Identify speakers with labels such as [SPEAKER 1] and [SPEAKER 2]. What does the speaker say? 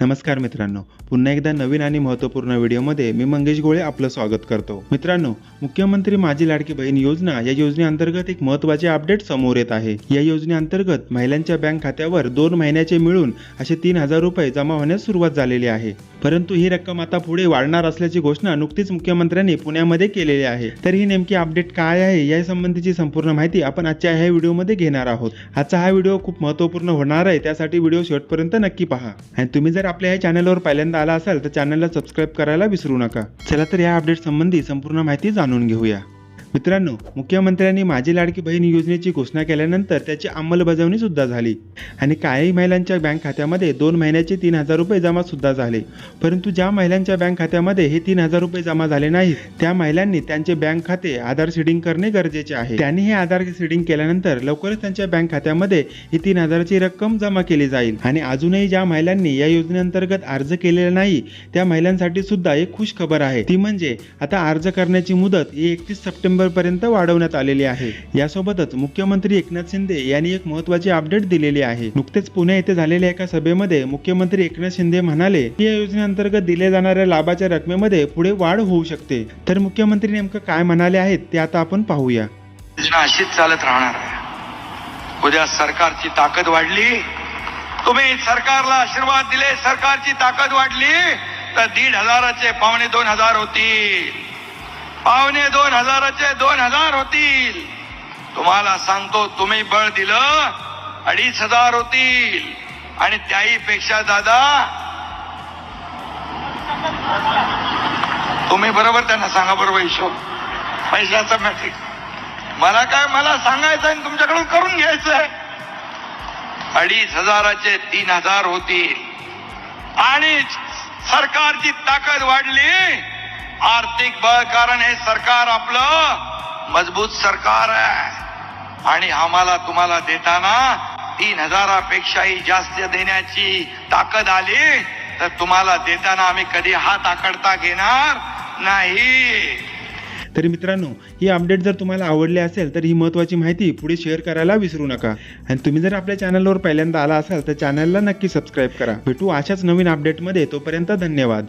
[SPEAKER 1] नमस्कार मित्रांनो पुन्हा एकदा नवीन आणि महत्त्वपूर्ण व्हिडिओमध्ये मी मंगेश गोळे आपलं स्वागत करतो. मित्रांनो मुख्यमंत्री माझी लाडकी बहीण योजना या योजनेअंतर्गत एक महत्त्वाचे अपडेट समोर येत आहे. या योजनेअंतर्गत महिलांच्या बँक खात्यावर दोन महिन्याचे मिळून असे तीन हजार रुपये जमा होण्यास सुरुवात झालेली आहे. परंतु ही रक्कम आता पुढे वाढणार असल्याची घोषणा नुकतीच मुख्यमंत्र्यांनी पुण्यामध्ये केलेली आहे. तर ही नेमकी अपडेट काय आहे या संबंधीची संपूर्ण माहिती आपण आजच्या ह्या व्हिडिओमध्ये घेणार आहोत. आजचा हा व्हिडिओ खूप महत्त्वपूर्ण होणार आहे त्यासाठी व्हिडिओ शेवटपर्यंत नक्की पहा. आणि तुम्ही जर आपल्या या चॅनलवर पहिल्यांदा आला असाल तर चॅनलला सबस्क्राईब करायला विसरू नका. चला तर या अपडेट संबंधी संपूर्ण माहिती जाणून घेऊया. मित्रांनो मुख्यमंत्र्यांनी माझी लाडकी बहीण योजनेची घोषणा केल्यानंतर त्याची अंमलबजावणी सुद्धा झाली. आणि काही महिलांच्या बँक खात्यामध्ये दोन महिन्याचे तीन हजार रुपये जमा सुद्धा झाले. परंतु ज्या महिलांच्या बँक खात्यामध्ये हे तीन हजार रुपये जमा झाले नाहीत त्या महिलांनी त्यांचे बँक खाते आधार सीडिंग करणे गरजेचे आहे. त्यांनी हे आधार सीडिंग केल्यानंतर लवकरच त्यांच्या बँक खात्यामध्ये ही तीन हजाराची रक्कम जमा केली जाईल. आणि अजूनही ज्या महिलांनी या योजनेअंतर्गत अर्ज केलेला नाही त्या महिलांसाठी सुद्धा एक खुश खबर आहे. ती म्हणजे आता अर्ज करण्याची मुदत ही एकतीस सप्टेंबर पर्यंत वाढवण्यात आलेली आहे. यासोबतच मुख्यमंत्री एकनाथ शिंदे यांनी एक महत्वाची अपडेट दिलेली आहे. नुकतेच पुणे येथे झालेल्या एका सभेमध्ये मुख्यमंत्री एकनाथ शिंदे म्हणाले की या योजनेअंतर्गत दिल्या जाणाऱ्या लाभाच्या रकमेमध्ये पुढे वाढ होऊ शकते. तर मुख्यमंत्री नेमकं काय म्हणाले आहेत ते आता आपण पाहूया.
[SPEAKER 2] योजना अशीच चालत राहणार आहे. उद्या सरकारची ताकद वाढली. तुम्ही सरकारला आशीर्वाद दिले सरकारची ताकद वाढली तर दीड हजाराचे पावणे दोन हजार होतील. पावणे दोन हजाराचे दोन हजार होतील. तुम्हाला सांगतो तुम्ही बळ दिलं अडीच हजार होतील. आणि त्याही पेक्षा दादा तुम्ही बरोबर त्यांना सांगा बरोबर हिशोब. पैशाचा मॅट्रिक मला काय मला सांगायचं आणि तुमच्याकडून करून घ्यायचंय अडीच हजाराचे तीन हजार होतील. आणि सरकारची ताकद वाढली आर्थिक बळ कारण हे सरकार आपलं मजबूत सरकार आहे. आणि आम्हाला तुम्हाला देताना तीन हजारापेक्षाही जास्त देण्याची ताकद आली तर तुम्हाला देताना आम्ही कधी हात आकडता घेणार नाही.
[SPEAKER 1] तरी मित्रांनो ही अपडेट जर तुम्हाला आवडली असेल तर ही महत्त्वाची माहिती पुढे शेअर करायला विसरू नका. आणि तुम्ही जर आपल्या चॅनलवर पहिल्यांदा आला असाल तर चॅनलला नक्की सबस्क्राईब करा. भेटू अशाच नवीन अपडेटमध्ये तोपर्यंत धन्यवाद.